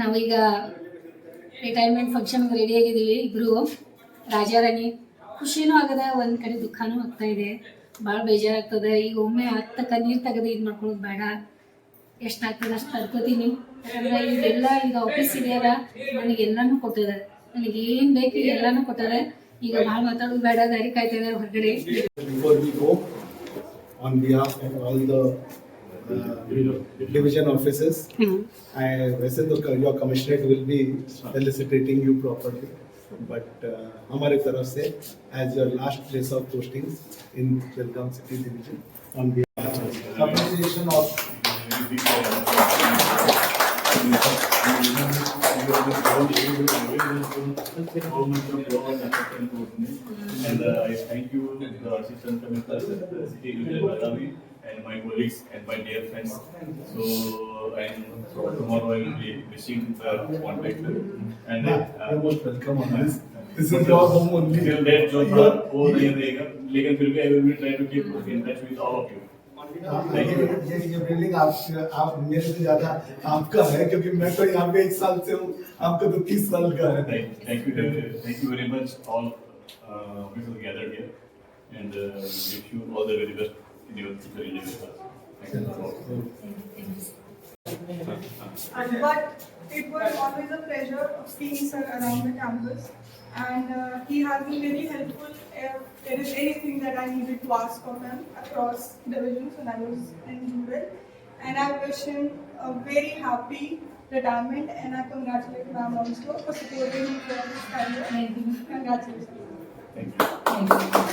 ನಾವೀಗ ರಿಟೈರ್ಮೆಂಟ್ ಫಂಕ್ಷನ್ಗೆ ರೆಡಿ ಆಗಿದ್ದೀವಿ ಇಬ್ಬರು ರಾಜಾರಾಣಿ ಖುಷಿನೂ ಆಗದ ಒಂದು ಕಡೆ ದುಃಖನೂ ಆಗ್ತಾ ಇದೆ. ಭಾಳ ಬೇಜಾರಾಗ್ತದೆ. ಈಗ ಒಮ್ಮೆ ಹತ್ತ ನೀರು ತೆಗೆದು ಇದು ಮಾಡ್ಕೊಳ್ಳೋದು ಬೇಡ. ಎಷ್ಟಾಗ್ತದೆ ಅಷ್ಟು ತಡ್ಕೋತೀನಿ. ಯಾಕಂದ್ರೆ ಇದೆಲ್ಲ ಈಗ ಆಫೀಸ್ ಇದೆಯಲ್ಲ ನನಗೆ ಎಲ್ಲಾನು ಕೊಟ್ಟದ ನನಗೆ ಏನು ಬೇಕು ಎಲ್ಲನೂ ಕೊಟ್ಟಾರೆ ಈಗ ಭಾಳ ಮಾತಾಡೋದು ಬೇಡ. ದಾರಿ ಕಾಯ್ತಾ ಇದ್ದಾರೆ ಹೊರಗಡೆ. The uh, division offices, I, वैसे तो your commissioner will be felicitating you properly, but uh, हमारे तरफ़ से as your last place of postings in Belgaum City Division, on behalf of appreciation of And uh, I thank you, the assistant commissioner, city Vijay Balavi, and my colleagues and my dear friends. So, and so tomorrow I will be missing the contact. And you uh, are most welcome on this. This is your home only. till that जो था वो नहीं रहेगा लेकिन फिर भी I will be trying to keep in touch with all of you. हाँ, ये ये ये बिल्डिंग आप आप मेरे से ज्यादा आपका है क्योंकि मैं तो यहाँ पे एक साल से हूँ आपका तो तीस साल का है Thank, thank you, thank you very much, all uh, people gathered here, and uh, wish you all the very best Thank you. But it was always a pleasure of seeing sir around the campus. And uh, he has been very helpful if there is anything that I needed to ask of him across divisions when I was in rural. And I wish him a very happy retirement and I congratulate ma'am also for supporting him throughout his career. Congratulations. Thank you. ಬಾ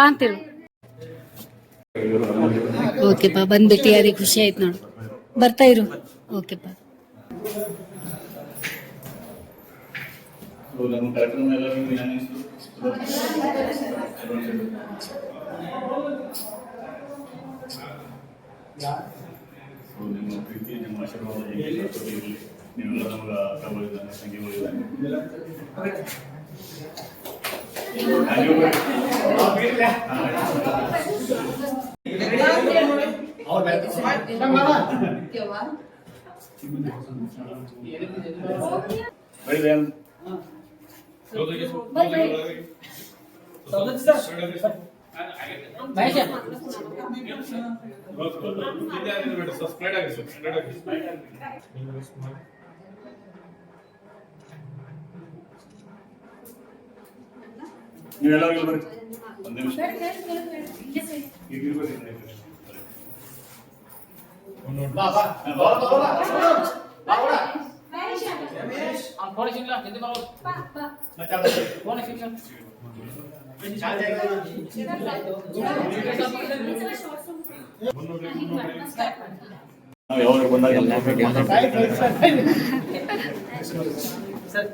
ಅಂತಿರು ಓಕೆಪ್ಪ ಬಂದ್ ಭೇಟಿಯಾದಿ ಖುಷಿ ಆಯ್ತು ನೋಡು. ಬರ್ತಾ ಇರು. ಓಕೆಪ್ಪ So, ನಮ್ಮ ಕಾರ್ಯಕ್ರಮ ಎಲ್ಲ ನಿಮ್ಗೆ ಏನ್ ಅನಿಸ್ತು? So, ನಿಮ್ಮ ಪ್ರೀತಿ ನಿಮ್ಮ ಆಶೀರ್ವಾದ ಹೀಗೆ ಸತತ ಇರ್ಲಿ. ನೀವೆಲ್ಲ ನಮಗೆ ಅಕ್ಕಗಳಿದ್ದಾನೆ ತಂಗಿಗಳಿದ್ದಾನೆ ಬೆಳಿಗ್ಗೆ ನೀವೆಲ್ಲ ಹೋಗಿ ಬರ್ರಿ ಒಂದು ನಿಮಿಷ ಈಗ ಇರ್ಬೇಕು ಬರ್ರಿ. ಬಾ, ಬಾ. ಹಾ, ಬಾ, ಬಾ, ಬಾ. ನಾವು ಯಾವಾಗ ಬಂದಾಗ ಎಲ್ಲ ಹಿಂಗೆ ಸರ್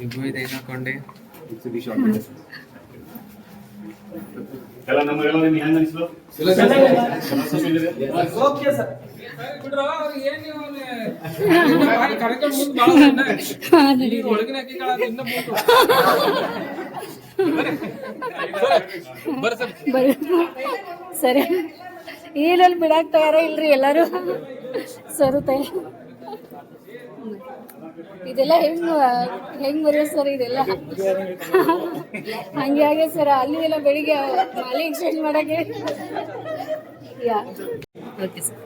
ಇಬ್ಬರು ಇದೆ ಹಾಕೊಂಡೆ ಎಲ್ಲ ನಮಗೆಲ್ಲ ನಿಮ್ಗೆ ಹೆಂಗ್ ಅನಿಸ್ಲು ಓಕೆ ಸರ್. ಸರಿ. ಏನಲ್ಲಿ ಬಿಡಾಕ್ ತಯಾರ ಇಲ್ರಿ ಎಲ್ಲಾರು? ಸರುತ್ತ. ಇದೆಲ್ಲ ಹೆಂಗ್ ಹೆಂಗ್ ಬರೋ ಸರ್ ಇದೆಲ್ಲ? ಹಂಗೆ ಹಾಗೆ ಸರ್ ಅಲ್ಲಿ ಎಲ್ಲ ಬೆಳಿಗ್ಗೆ ಮಾಲೆ ಎಕ್ಸ್ಚೇಂಜ್ ಮಾಡಕ್ಕೆ. ಯಾ. Okay sir.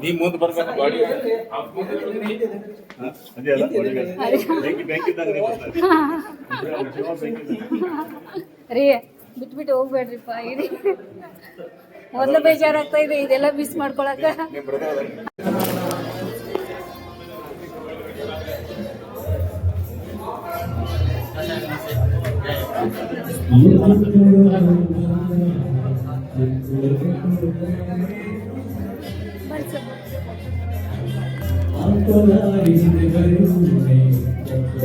ನೀ ಮುಂದೆ ಬರ್ಬೇಕು ಗಾಡಿ ಅದೇ ಅಲ್ಲ ಬೆಂಕಿ ಬೆಂಕಿ ಇದ್ದಂಗೆ. ರೀ ಬಿಟ್ಬಿಟ್ಟು ಹೋಗ್ಬೇಡ್ರಿಪ್ಪ ಇರಿ. ಮೊದಲು ಬೇಜಾರಾಗ್ತಾ ಇದೆ ಇದೆಲ್ಲ ಮಿಸ್ ಮಾಡ್ಕೊಳಕ ಇಲ್ಲದೆ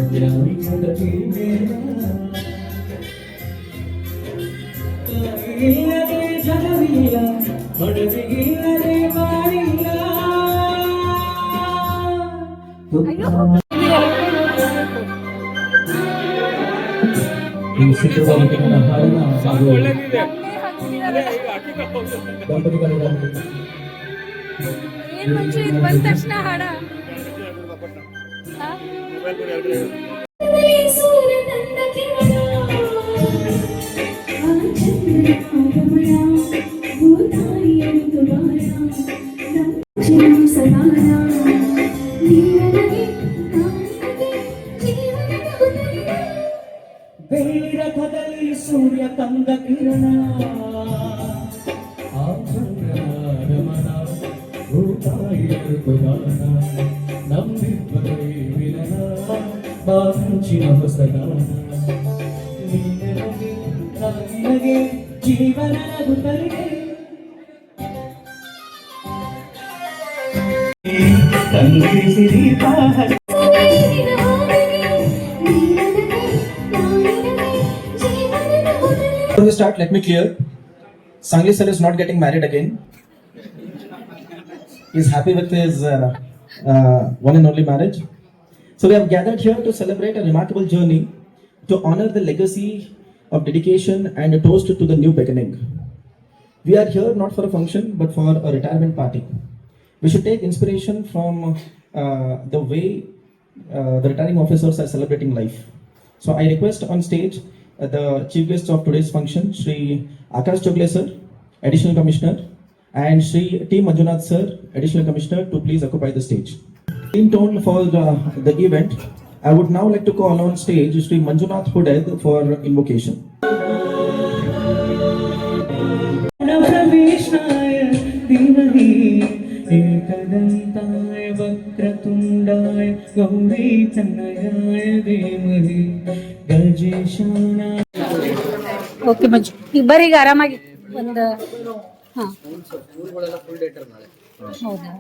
ಜಗವಿಲ್ಲ ಹೊಡೆದಿಗಿಲ್ಲ ಸಿದ್ಧವಾದ ಹಾಡಿನ ಹಾಗೂ ಬಂದ ತಕ್ಷಣ ಹಾಡ. Before we start, let me clear. Sangli sir is not getting married again. He's happy with his uh, uh, one and only marriage. So we have gathered here to celebrate a remarkable journey to honor the legacy of dedication and a toast to the new beginning. We are here not for a function but for a retirement party. We should take inspiration from uh, the way uh, the retiring officers are celebrating life. So I request on stage uh, the chief guest of today's function, Sri Akash Chogle sir, Additional Commissioner, and Sri T. Manjunath sir, Additional Commissioner, to please occupy the stage. In tone for uh, the event, I would now like to call on stage Sri Manjunath Huded for invocation. ಈಗ ಬರ್ರಿ ಈಗ ಆರಾಮಾಗಿ ಒಂದು, ಹಾಂ. ಹೌದಾ?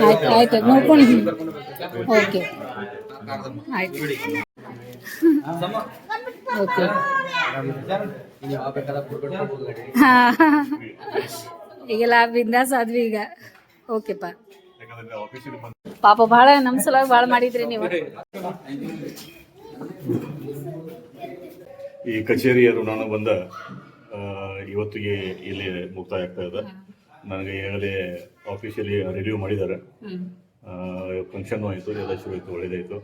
ಆಯ್ತು ಆಯ್ತು ನೋಡ್ಕೊಂಡು ಓಕೆ. ಓಕೆ. ಹಾಂ. ಈಗೆಲ್ಲ ಬಿಂದಾಸ್ ಆದ್ವಿ ಈಗ. ಓಕೆಪ್ಪ ಪಾಪ ಭಾಳ ನಮ್ಮ ಸಲುವಾಗಿ ಭಾಳ ಮಾಡಿದ್ರಿ ನೀವು. ಈ ಕಚೇರಿಯ ನಾನು ಬಂದ ಇವತ್ತಿಗೆ ಇಲ್ಲಿ ಮುಕ್ತಾಯ ಆಗ್ತಾ ಇದೆ. ನನಗೆ ಈಗಾಗಲೇ ಆಫೀಸಲ್ಲಿ ರಿವ್ಯೂ ಮಾಡಿದ್ದಾರೆ. ಫಂಕ್ಷನ್ ಆಯಿತು, ಎಲ್ಲ ಶುರು ಆಯಿತು, ಒಳ್ಳೇದಾಯಿತು.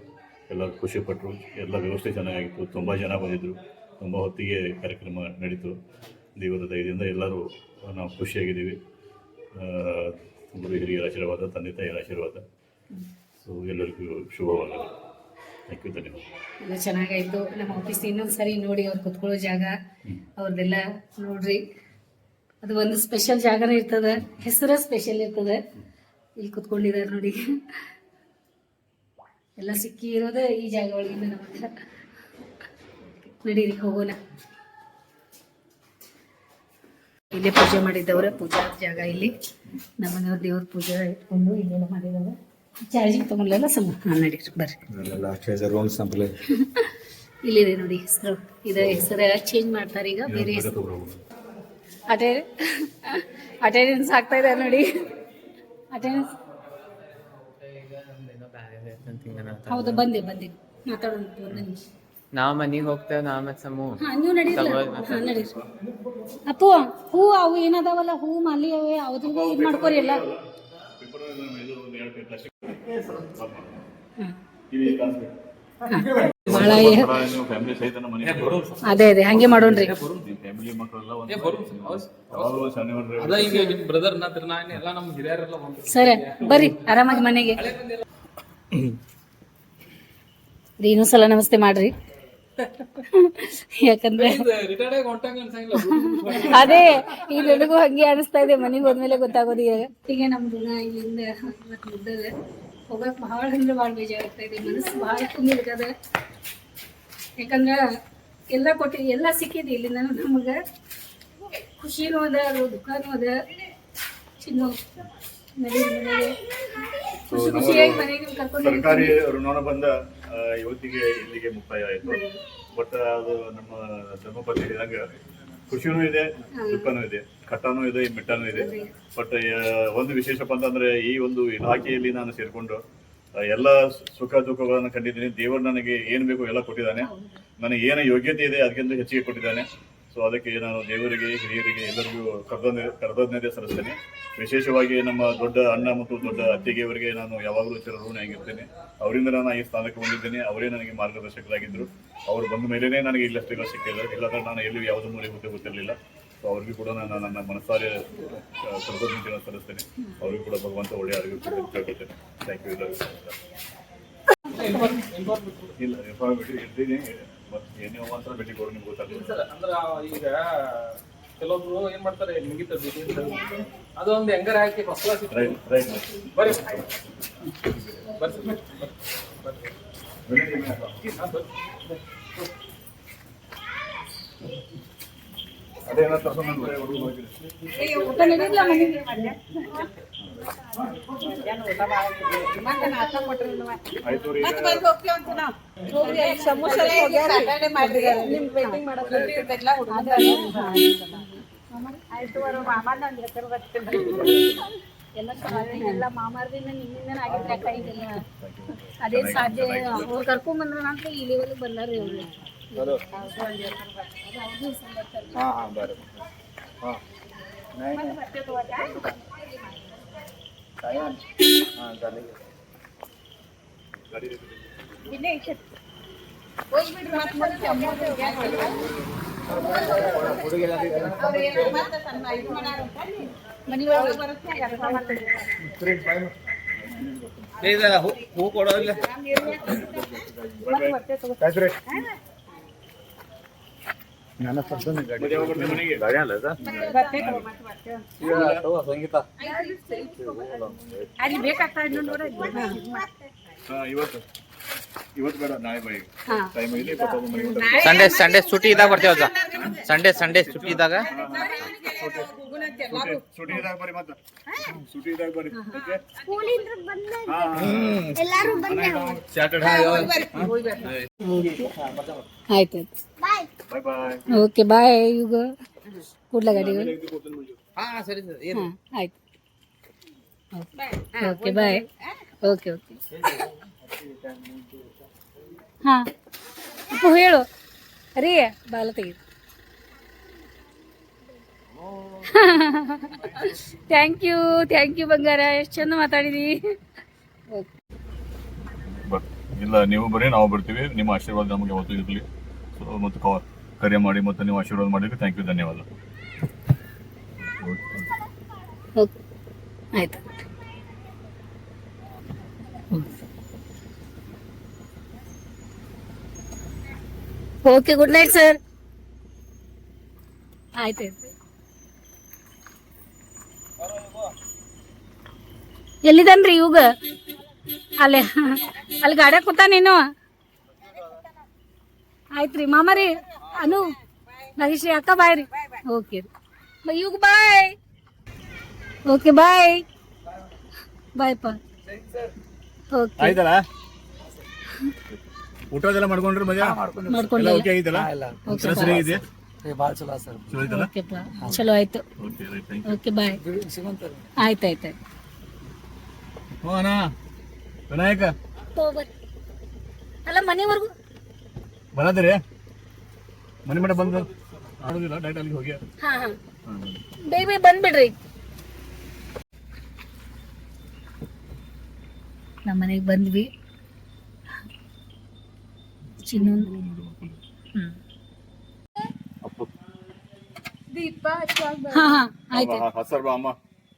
ಖುಷಿ ಪಟ್ಟರು ಎಲ್ಲ ವ್ಯವಸ್ಥೆ ಚೆನ್ನಾಗಿತ್ತು ತುಂಬ ಜನ ಬಂದಿದ್ದರು ತುಂಬ ಹೊತ್ತಿಗೆ ಕಾರ್ಯಕ್ರಮ ನಡೀತು. ದೇವರ ದಯದಿಂದ ಎಲ್ಲರೂ ನಾವು ಖುಷಿಯಾಗಿದ್ದೀವಿ. ಗುರು ಹಿರಿಯರ ಆಶೀರ್ವಾದ, ತಂದೆ ತಾಯಿಯರ ಆಶೀರ್ವಾದ. ಸೊ ಎಲ್ಲರಿಗೂ ಶುಭವಾಗಲಿ. ಥ್ಯಾಂಕ್ ಯು ಧನ್ಯವಾದ ಎಲ್ಲ ಚೆನ್ನಾಗಾಯ್ತು. ನಮ್ಮ ಆಫೀಸ್ ಇನ್ನೊಂದು ಸರಿ ನೋಡಿ ಅವ್ರು ಕುತ್ಕೊಳ್ಳೋ ಜಾಗ. ಅವ್ರದ್ದೆಲ್ಲ ನೋಡ್ರಿ. ಅದು ಒಂದು ಸ್ಪೆಷಲ್ ಜಾಗನೇ ಇರ್ತದ. ಹೆಸರ ಸ್ಪೆಷಲ್ ಇರ್ತದ. ಇಲ್ಲಿ ಕುತ್ಕೊಂಡಿದ್ದಾರೆ ನೋಡಿ. ಎಲ್ಲ ಸಿಕ್ಕಿ ಇರೋದೇ ಈ ಜಾಗ ಒಳಗಿಂದ ನಮಗೆ ನಡೀರಿ, ಹೋಗೋಣ. ಇಲ್ಲೇ ಪೂಜೆ ಮಾಡಿದ್ದವ್ರ. ಪೂಜಾ ಜಾಗ ಇಲ್ಲಿ. ನಮ್ಮನೆಯವ್ರ ದೇವ್ರ ಪೂಜೆ ಇಟ್ಕೊಂಡು ಇಲ್ಲೆಲ್ಲ ಮಾಡಿದವ ಚಾರ್ಜಿಂಗ್ ತಗೊಂಡಲ್ಲ ಸಮ ಹಾಂ ನಡೀರಿ ಬರ್ರಿ. ಇಲ್ಲಿದೆ ನೋಡಿ ಹೆಸರು. ಇದು ಹೆಸರು ಚೇಂಜ್ ಮಾಡ್ತಾರೆ ಈಗ. ಬೇರೆ ಹೆಸರು. ಅಟೆ ಅಟೆಂಡೆನ್ಸ್ ಆಗ್ತಾ ಇದೆ ನೋಡಿ. ಅಟೆಂಡೆನ್ಸ್ ಹೌದು ಬಂದೆ ಬಂದೆ. ಮಾತಾಡೋಣ ನಾವು ಮನೆಗೆ ಹೋಗ್ತೇವೆ ನಾ ಮತ್ತೆ ಸಮೂ. ಹಾ ನೀವು ನಡೀರಿ. ಅಪ್ಪು ಹೂ ಅವು ಏನದಾವಲ್ಲ ಹೂ ಮಾಲಿ ಅವೇ ಅವ್ರಿಗೆ ಇದು ಮಾಡ್ಕೋರಿ ಎಲ್ಲ. ಎಲ್ಲ ಅದೇ, ಹಂಗೆ ಮಾಡೋಣ್ರಿ. ಸರಿ, ಬರ್ರಿ, ಆರಾಮಾಗಿ ಮನೆಗೆ. ರೀ, ಇನ್ನೊಂದ್ ಸಲ ನಮಸ್ತೆ ಮಾಡ್ರಿ. ಯಾಕಂದ್ರೆ ಅದೇ, ಈ ನನಗೂ ಹಂಗೆ ಅನಿಸ್ತಾ ಇದೆ, ಮನೆಗೆ ಹೋದ್ಮೇಲೆ ಗೊತ್ತಾಗೋದು ಈಗ. ಈಗ ನಮ್ದು ಇಲ್ಲಿಂದ ಇವತ್ತು ಮುಗ್ದದ ಹೋಗಕ್ ಭಾಳ ಅಂದ್ರೆ ಭಾಳ ಬೇಜಾರಾಗ್ತಾ ಇದೆ. ಮನಸ್ಸು ಭಾಳ ತುಂಬಿರ್ತದ ಯಾಕಂದ್ರ ಎಲ್ಲ ಕೊಟ್ಟಿ ಎಲ್ಲ ಸಿಕ್ಕಿದೆ ಇಲ್ಲಿ ನಾನು ನಮಗೆ ಖುಷಿನೂ ಅದ ಅದು ದುಃಖನೂ ಅದ. ಚಿನ್ನ ಖುಷಿ ಖುಷಿಯಾಗಿ ಮನೆಗೆ ಸರ್ಕಾರಿ ಬಂದ ಯುವತಿಗೆ ಇವತ್ತಿಗೆ ಇಲ್ಲಿಗೆ ಮುಕ್ತಾಯ ಆಯಿತು. ಬಟ್ ಅದು ನಮ್ಮ ಧರ್ಮಪತಿ ಹೇಳಿದಾಗ ಖುಷಿನೂ ಇದೆ ದುಃಖನೂ ಇದೆ. ಕಟ್ಟನೂ ಇದೆ ಮಿಟ್ಟನೂ ಇದೆ. ಬಟ್ ಒಂದು ವಿಶೇಷಪ್ಪ ಅಂತಂದ್ರೆ ಈ ಒಂದು ಇಲಾಖೆಯಲ್ಲಿ ನಾನು ಸೇರಿಕೊಂಡು ಎಲ್ಲ ಸುಖ ದುಃಖಗಳನ್ನು ಕಂಡಿದ್ದೀನಿ. ದೇವರು ನನಗೆ ಏನು ಬೇಕು ಎಲ್ಲ ಕೊಟ್ಟಿದ್ದಾನೆ. ನನಗೆ ಏನು ಯೋಗ್ಯತೆ ಇದೆ ಅದಕ್ಕಿಂತ ಹೆಚ್ಚಿಗೆ ಕೊಟ್ಟಿದ್ದಾನೆ. ಸೊ ಅದಕ್ಕೆ ನಾನು ದೇವರಿಗೆ ಹಿರಿಯರಿಗೆ ಎಲ್ಲರಿಗೂ ಕೃತಜ್ಞ ಕೃತಜ್ಞತೆ ಸಲ್ಲಿಸ್ತೇನೆ. ವಿಶೇಷವಾಗಿ ನಮ್ಮ ದೊಡ್ಡ ಅಣ್ಣ ಮತ್ತು ದೊಡ್ಡ ಅತ್ತಿಗೆಯವರಿಗೆ ನಾನು ಯಾವಾಗಲೂ ಚಿರಋಣಿಯಾಗಿರ್ತೇನೆ ಅವರಿಂದ ನಾನು ಈ ಸ್ಥಾನಕ್ಕೆ ಬಂದಿದ್ದೇನೆ. ಅವರೇ ನನಗೆ ಮಾರ್ಗದರ್ಶಕರಾಗಿದ್ದರು. ಅವರು ಬಂದ ಮೇಲೇ ನನಗೆ ಇಲ್ಲಷ್ಟೆಲ್ಲ ಸಿಕ್ಕಿಲ್ಲ. ಇಲ್ಲಾಂದ್ರೆ ನಾನು ಎಲ್ಲೂ ಯಾವುದೋ ಮೂಲೆ ಗೊತ್ತೇ ಗೊತ್ತಿರಲಿಲ್ಲ ಸೊ ಅವ್ರಿಗೂ ಕೂಡ ನಾನು ನನ್ನ ಮನಸಾರಿ ಆ, ಕೃತಜ್ಞತೆಯನ್ನು ಸಲ್ಲಿಸ್ತೇನೆ. ಅವ್ರಿಗೂ ಕೂಡ ಭಗವಂತ ಒಳ್ಳೆಯ ಅಂತ ಕೇಳ್ಕೊಳ್ತೇನೆ ಥ್ಯಾಂಕ್ ಯು ಇಲ್ಲ ಇನ್ಫಾರ್ಮೇಟಿವ್ ಇರ್ತೀನಿ. ಮತ್ತೆ ಏನೇ ಒಂಥರ ಭೇಟಿ ಕೊಡು ನಿಮ್ಗೆ ಗೊತ್ತಾಗ್ತದೆ. ಅಂದ್ರೆ ಈಗ ಕೆಲವೊಬ್ರು ಏನ್ ಮಾಡ್ತಾರೆ ಮುಗಿತ ಬಿಡಿ ಅದು ಅದೊಂದು ಹೆಂಗಾರ ಹಾಕಿ ಫಸ್ಟ್ ಕ್ಲಾಸ್ ರೈಟ್ ಬರ್ರಿ ಬರ್ರಿ. ಬರ್ರಿ ಹಾ, ಬರ್ರಿ. ಅದೇನೋ ತರ್ಕೊಂಡು ನಾನು ಅದೇ ಸಾಧ್ಯ ಅವ್ರು ಕರ್ಕೊಂಡ್ ಬಂದ್ರ ಈಗ ಎಲ್ಲ ಬಂದಾರ ಎಲ್ಲ ಮಾಮಾರ್ದಿಂದ ನಿಮ್ಮಿಂದನೇ ಆಗಿದ್ರೆ ಅಕ್ಕ ಇದೆಲ್ಲ ಅದೇ ಸಾಧ್ಯ ಅವ್ರು ಕರ್ಕೊಂಡ್ ಬಂದ್ರ ನಂತರ ಈ ಲೆವೆಲ್ ಬಂದಾರ ಅವ್ರು ಇವತ್ತು ಇವತ್ತು. ಸಂಡೇ ಸಂಡೇ ಸುಟಿ ಇದ್ದಾಗ ಬರ್ತೀವಿ ಸಂಡೇ ಸಂಡೇ ಸುಟಿ ಇದ್ದಾಗ ಸುಟಿ ಬರ್ರಿ ಮತ್ತೆ. ಸುಟಿ ಬರ್ರಿ. ಆಯ್ತು ಬಾಯ್. ಬಾಯ್ ಓಕೆ ಬಾಯ್ ಈಗ ಕೂಡ್ಲ ಗಾಡಿಗಳು ಹಾ ಸರಿ ಸರ್. ಹಾಂ ಆಯ್ತು. Okay bye. Okay okay. ಹಾಂ. ಅಪ್ಪು ಹೇಳು. ರೀ ಬಾಲ ತೆಗೀರಿ. ಥ್ಯಾಂಕ್ ಯು ಥ್ಯಾಂಕ್ ಯು ಬಂಗಾರ ಎಷ್ಟು ಚಂದ ಮಾತಾಡಿದಿ ಓಕೆ ಬರ್ ಇಲ್ಲ ನೀವು ಬರ್ರಿ ನಾವು ಬರ್ತೀವಿ. ನಿಮ್ಮ ಆಶೀರ್ವಾದ ನಮಗೆ ಯಾವತ್ತೂ ಇರಲಿ. ಸೊ ಮತ್ತು ಕಾ ಕರೆ ಮಾಡಿ ಮತ್ತು ನೀವು ಆಶೀರ್ವಾದ ಮಾಡಿದ್ರೆ ಥ್ಯಾಂಕ್ ಯು ಧನ್ಯವಾದ. ಓಕೆ ಆಯ್ತು. ಓಕೆ ಗುಡ್ ನೈಟ್ ಸರ್ ಆಯ್ತು. ಎಲ್ಲಿದನ್ರಿ ಇವಾಗ? ಅಲ್ಲೇ. ಅಲ್ಲಿ ಗಾಡ್ಯಾಗ ಕೂತ ನೀನು ಆಯ್ತ್ರಿ. ಮಾಮಾರಿ ಅನು ನಾಗೇಶ್ರೀ ಅಕ್ಕ ಬಾಯ್ ರೀ. ಓಕೆ ರೀ ಇವಾಗ ಬಾಯ್. Okay bye. ಬಾಯ್ ಪಾ ಓಕೆ ಆಯ್ತಲ್ಲ? ಊಟ ಅದೆಲ್ಲ ಮಾಡ್ಕೊಂಡ್ರಿ ಮಜಾ? ಮಾಡ್ಕೊಂಡು ಓಕೆ ಸರಿ ಇದೆ ಚಲೋ ಆಯ್ತು. ಓಕೆ ಬಾಯ್ ಆಯ್ತು ಆಯ್ತು ಹ್ಞೂ ಅಣ್ಣ ವಿನಾಯಕ ಅಲ್ಲ ಮನೆವರೆಗೂ ಬರದ್ರಿ ಮನೆ ಮೇಡ ಬಂದು ಆಡೋದಿಲ್ಲ ಡೈರೆಕ್ಟ್ ಅಲ್ಲಿಗೆ ಹೋಗಿ ಹಾ ಹಾ ಬೇಗ ಬೇಗ ಬಂದ್ಬಿಡ್ರಿ ನಮ್ಮ ಮನೆಗೆ ಬಂದ್ವಿ ಚಿನ್ನು ಹ್ಮ್ ಹಾ ಹಾ ಆಯ್ತು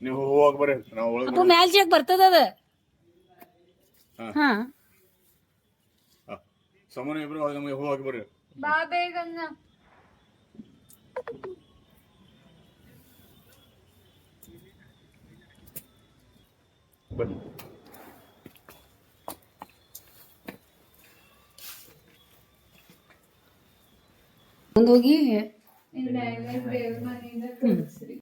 ನೀವು ಹೋಗಿ ಬರ್ರಿ ನಾವು ಒಳಗೆ ಅಪ್ಪ ಮ್ಯಾಲ್ ಜಾಗ ಬರ್ತದ ಅದ? ಹಾ. ಹಾ. ಸಮನ ಇಬ್ರು ಒಳಗೆ ನಮಗೆ ಹೋಗಿ ಬರ್ರಿ. ಬನ್ನಿ. ಮುಂದೋಗಿ